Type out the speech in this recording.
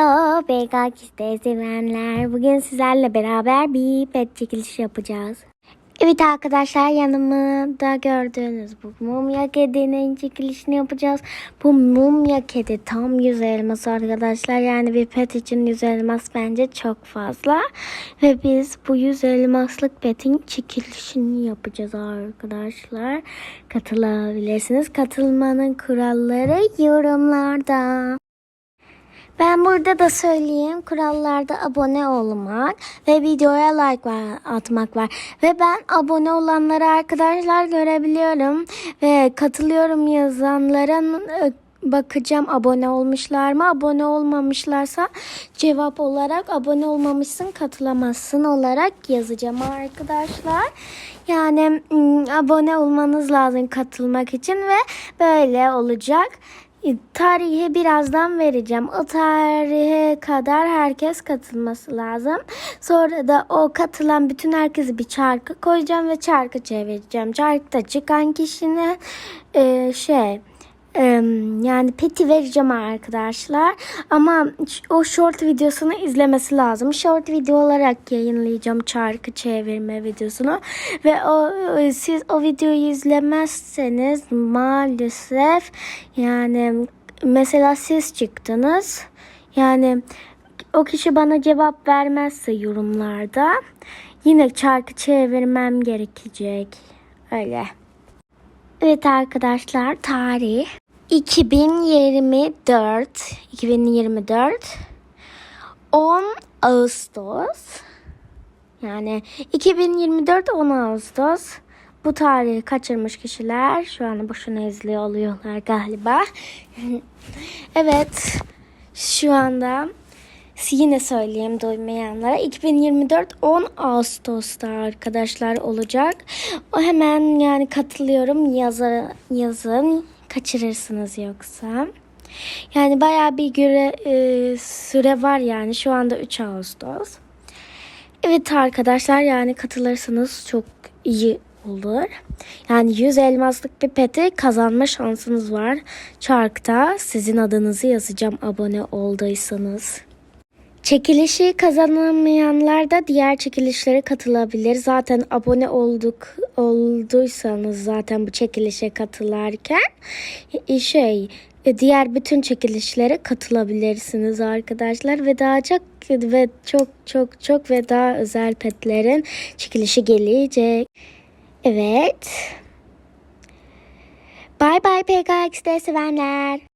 Merhaba BKX'de sevenler. Bugün sizlerle beraber bir pet çekilişi yapacağız. Evet arkadaşlar yanımda gördüğünüz bu mumya kedinin çekilişini yapacağız. Bu mumya kedi tam 100 elmas arkadaşlar. Yani bir pet için 100 elmas bence çok fazla. Ve biz bu 100 elmaslık petin çekilişini yapacağız arkadaşlar. Katılabilirsiniz. Katılmanın kuralları yorumlarda. Ben burada da söyleyeyim kurallarda abone olmak ve videoya like var, atmak var. Ve ben abone olanları arkadaşlar görebiliyorum ve katılıyorum yazanların e, bakacağım abone olmuşlar mı? Abone olmamışlarsa cevap olarak abone olmamışsın katılamazsın olarak yazacağım arkadaşlar. Yani mm, abone olmanız lazım katılmak için ve böyle olacak. Tarihi birazdan vereceğim. O tarihe kadar herkes katılması lazım. Sonra da o katılan bütün herkesi bir çarkı koyacağım ve çarkı çevireceğim. Çarkta çıkan kişinin e, şey e, yani peti vereceğim arkadaşlar. Ama o short videosunu izlemesi lazım. Short video olarak yayınlayacağım çarkı çevirme videosunu. Ve o siz o videoyu izlemezseniz maalesef yani mesela siz çıktınız. Yani o kişi bana cevap vermezse yorumlarda yine çarkı çevirmem gerekecek. Öyle. Evet arkadaşlar tarih 2024 2024 10 Ağustos yani 2024 10 Ağustos bu tarihi kaçırmış kişiler şu an boşuna izliyor oluyorlar galiba. evet şu anda yine söyleyeyim duymayanlara 2024 10 Ağustos'ta arkadaşlar olacak. O hemen yani katılıyorum yaza, yazın kaçırırsınız yoksa. Yani bayağı bir göre, e, süre var yani şu anda 3 Ağustos. Evet arkadaşlar yani katılırsanız çok iyi olur. Yani 100 elmaslık bir peti kazanma şansınız var. Çarkta sizin adınızı yazacağım abone olduysanız. Çekilişi kazanamayanlar da diğer çekilişlere katılabilir. Zaten abone olduk olduysanız zaten bu çekilişe katılarken e, şey e, diğer bütün çekilişlere katılabilirsiniz arkadaşlar ve daha çok ve çok çok çok ve daha özel petlerin çekilişi gelecek. Evet. Bye bye PKX'de sevenler.